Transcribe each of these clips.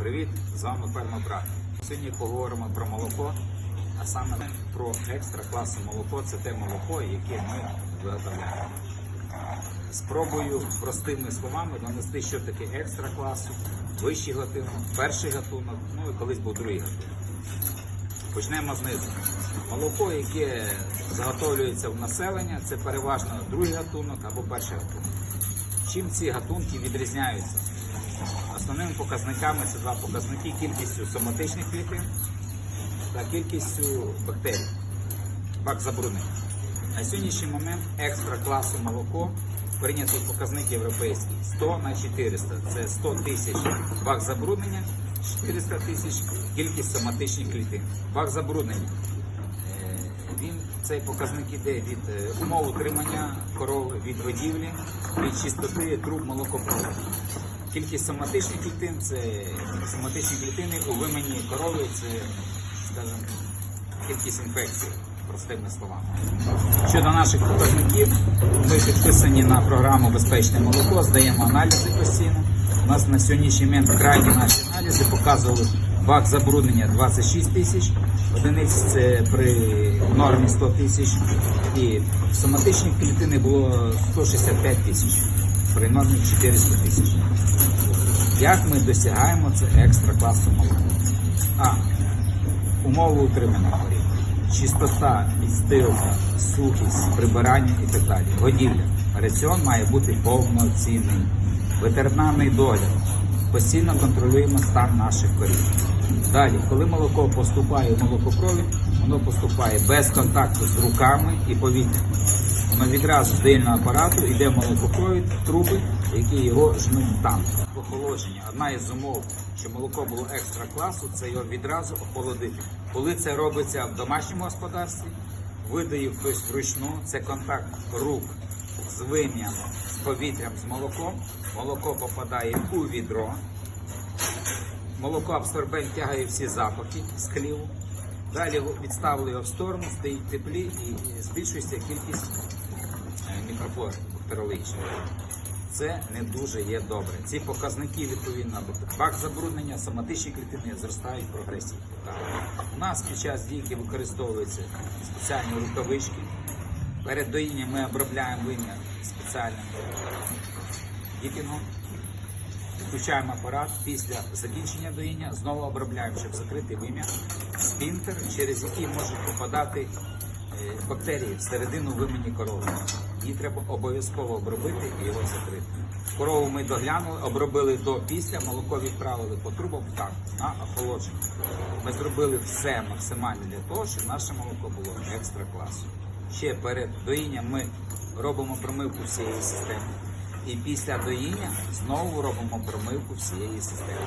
Привіт, з вами Ферма Брат. Сьогодні поговоримо про молоко, а саме про екстра класу молоко. Це те молоко, яке ми виготовляємо. Спробую простими словами донести, що таке екстра класу, вищий гатунок, перший гатунок, ну і колись був другий гатунок. Почнемо знизу. Молоко, яке заготовлюється в населення, це переважно другий гатунок або перший гатунок. Чим ці гатунки відрізняються? Основними показниками це два показники кількістю соматичних клітин та кількістю бактерій, бак забруднення. На сьогоднішній момент екстра класу молоко прийнятий показник європейський 100 на 400. Це 100 тисяч бак забруднення, 400 тисяч кількість соматичних клітин. Бак забруднення. Е, Він цей показник іде від е, умов утримання корови, від водівлі, від чистоти труб молокопроводу. Кількість соматичних клітин це соматичні клітини у вимені корови, це, скажімо, кількість інфекцій, простими словами. Щодо наших показників, ми підписані на програму Безпечне молоко, здаємо аналізи постійно. У нас на сьогоднішній момент крайні наші аналізи показували бак забруднення 26 тисяч, одиниць це при нормі 100 тисяч, і соматичні клітини було 165 тисяч, при 400 тисяч. Як ми досягаємо це екстра класу молока? А. Умови утримання корів. Чистота, підстилка, сухість, прибирання і так далі. Годівля. Раціон має бути повноцінний. Ветеринарний догляд. Постійно контролюємо стан наших корів. Далі, коли молоко поступає в молокопровід, воно поступає без контакту з руками і повітрям. Воно відразу з дильного апарату йде молокопровід, труби, які його жнуть там. Охолодження. Одна із умов, що молоко було екстра класу, це його відразу охолодити. Коли це робиться в домашньому господарстві, видає хтось вручну, це контакт рук з вим'ям, з повітрям, з молоком. Молоко попадає у відро. Молоко абсорбент тягає всі запахи з хліву. Далі відставили його в сторону, стоїть теплі і збільшується кількість мікрофлори бактеріологічної. Це не дуже є добре. Ці показники відповідно бак забруднення, соматичні клітини зростають в прогресії. У нас під час дійки використовуються спеціальні рукавички. Перед доїнням ми обробляємо вим'я спеціальним діпінгом. Включаємо апарат після закінчення доїння, знову обробляємо, щоб закрити вим'я, спінтер, через який можуть попадати е, бактерії всередину вимені корови. Її треба обов'язково обробити і його закрити. Корову ми доглянули, обробили до після, молоко відправили по трубам так, на охолодження. Ми зробили все максимально для того, щоб наше молоко було екстра класу. Ще перед доїнням ми робимо промивку всієї системи. І після доїння знову робимо промивку всієї системи.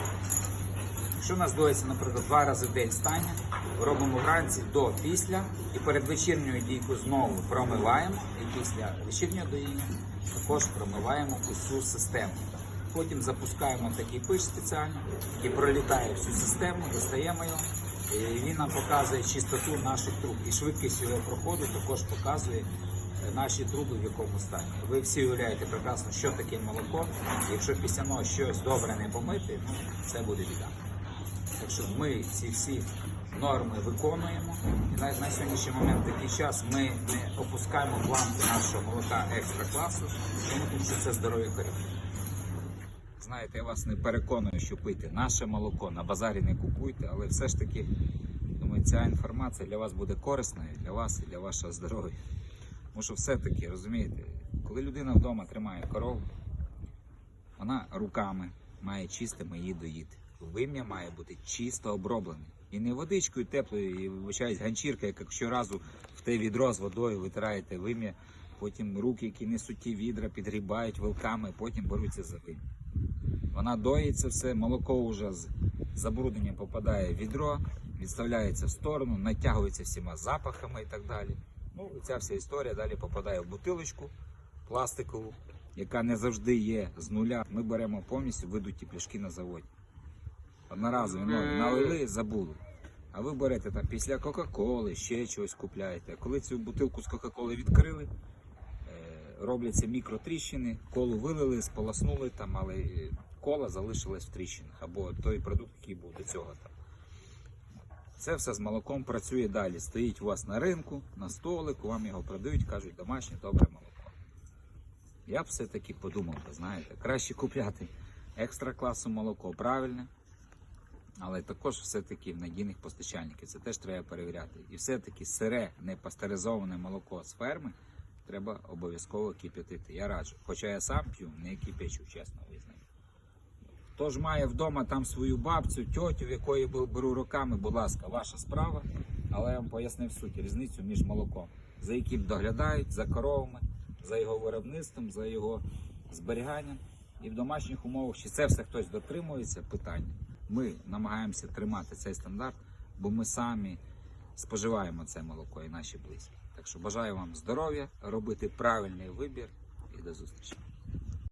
Якщо у нас доїться, наприклад, два рази в день стання, робимо вранці до після і перед вечірньою дійкою знову промиваємо, і після вечірнього доїння також промиваємо усю систему. Потім запускаємо такий пиш спеціально, який пролітає всю систему, достаємо його. І він нам показує чистоту наших труб. І швидкість його проходу також показує е, наші труби в якому стані. Ви всі уявляєте прекрасно, що таке молоко. Якщо після нього щось добре не помити, ну це буде біда. Так що ми ці всі норми виконуємо. І навіть на сьогоднішній момент такий час ми не опускаємо планку нашого молока екстра класу, тому що це здоров'я корів. Знаєте, я вас не переконую, що пийте наше молоко, на базарі не купуйте, але все ж таки, думаю, ця інформація для вас буде корисна і для вас, і для вашого здоров'я. Тому що все-таки, розумієте, коли людина вдома тримає корову, вона руками має чистими її доїти. Вим'я має бути чисто оброблене. І не водичкою теплою, і вибачаюсь, ганчірка, як щоразу в те відро з водою витираєте вим'я, потім руки, які несуть ті відра, підгрібають вилками, потім беруться за вим'я. Вона доїться все, молоко вже з забрудненням попадає в відро, відставляється в сторону, натягується всіма запахами і так далі. Ну, ця вся історія далі попадає в бутилочку пластикову, яка не завжди є з нуля. Ми беремо повністю видуті пляшки на заводі. Одноразові нові налили, забули. А ви берете там після Кока-Коли, ще чогось купляєте. А коли цю бутилку з Кока-Коли відкрили, е, робляться мікротріщини, колу вилили, сполоснули там, але е, кола залишилась в тріщинах, або той продукт, який був до цього там. Це все з молоком працює далі. Стоїть у вас на ринку, на столику, вам його продають, кажуть, домашнє добре молоко. Я б все-таки подумав, ви знаєте, краще купляти екстра класу молоко, правильне, але також все-таки в надійних постачальників. Це теж треба перевіряти. І все-таки сире, не пастеризоване молоко з ферми треба обов'язково кип'ятити. Я раджу. Хоча я сам п'ю, не кипячу, чесно визнаю. Хто ж має вдома там свою бабцю, тьотю, в якої беру роками, будь ласка, ваша справа. Але я вам пояснив суть, різницю між молоком, за яким доглядають, за коровами, за його виробництвом, за його зберіганням. І в домашніх умовах, чи це все хтось дотримується, питання. Ми намагаємося тримати цей стандарт, бо ми самі споживаємо це молоко і наші близькі. Так що бажаю вам здоров'я, робити правильний вибір і до зустрічі.